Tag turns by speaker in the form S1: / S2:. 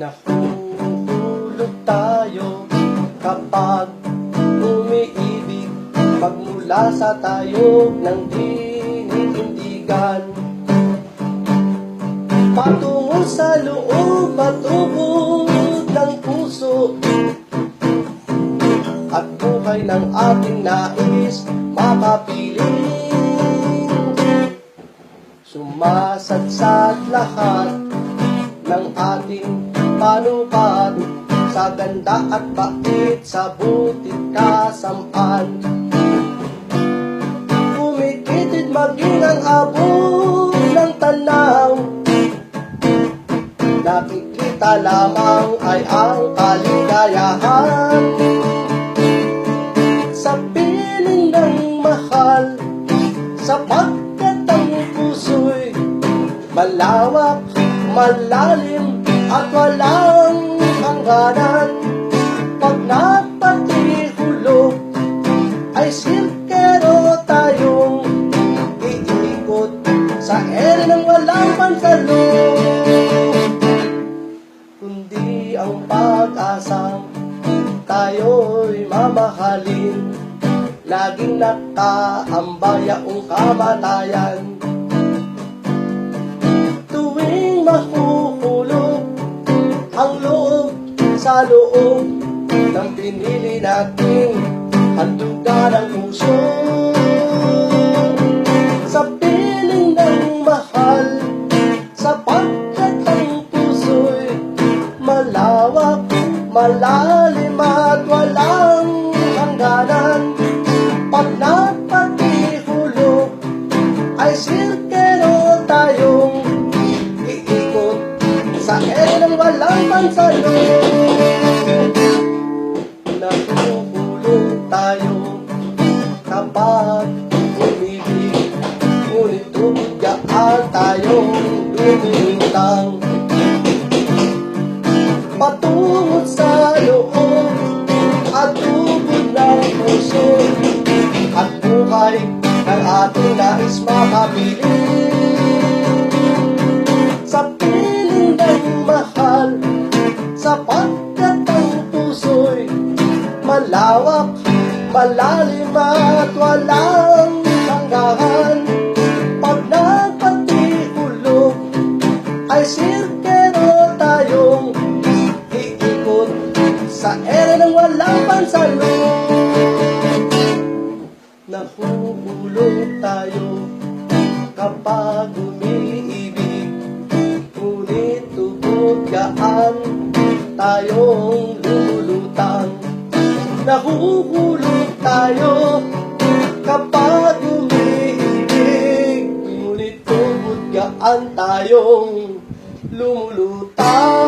S1: Nahuhulog tayo kapag Pagmula sa tayo ng dinitindigan Patungo sa loob matubod ng puso. At buhay ng ating nais makapiling Sumasadsad lahat ng ating panukat sa ganda at bait sa butit kasamaan. Maging ang abot ng tanaw Nakikita lamang ay ang kaligayahan. Sa piling ng mahal Sapagkat ang puso'y malawak, malalim at walang hangganan ang pag-asang tayo'y mamahalin. Laging nakaambay ang kamatayan. Tuwing mahuhulog ang loob sa loob ng pinili nating handugan ng puso malalim at walang hangganan pag napatihulog ay silkero tayong iikot sa ere ng walang pansalong Nahuhulog tayo kapag umibig Ngunit tumigaan tayong lumilutang buhay ng ating nais makapiling sa piling ng mahal sapagkat ang puso'y malawak, malalim at walang hanggahan. Pag nagpatihulog ay sirkero tayong iikot. Sa ere ng walang pansalong Nahuhulog tayo kapag umiibig. Ngunit tubod gaan tayong lumulutang Nahuhulog tayo kapag umiibig. Ngunit tubod gaan tayong lumulutang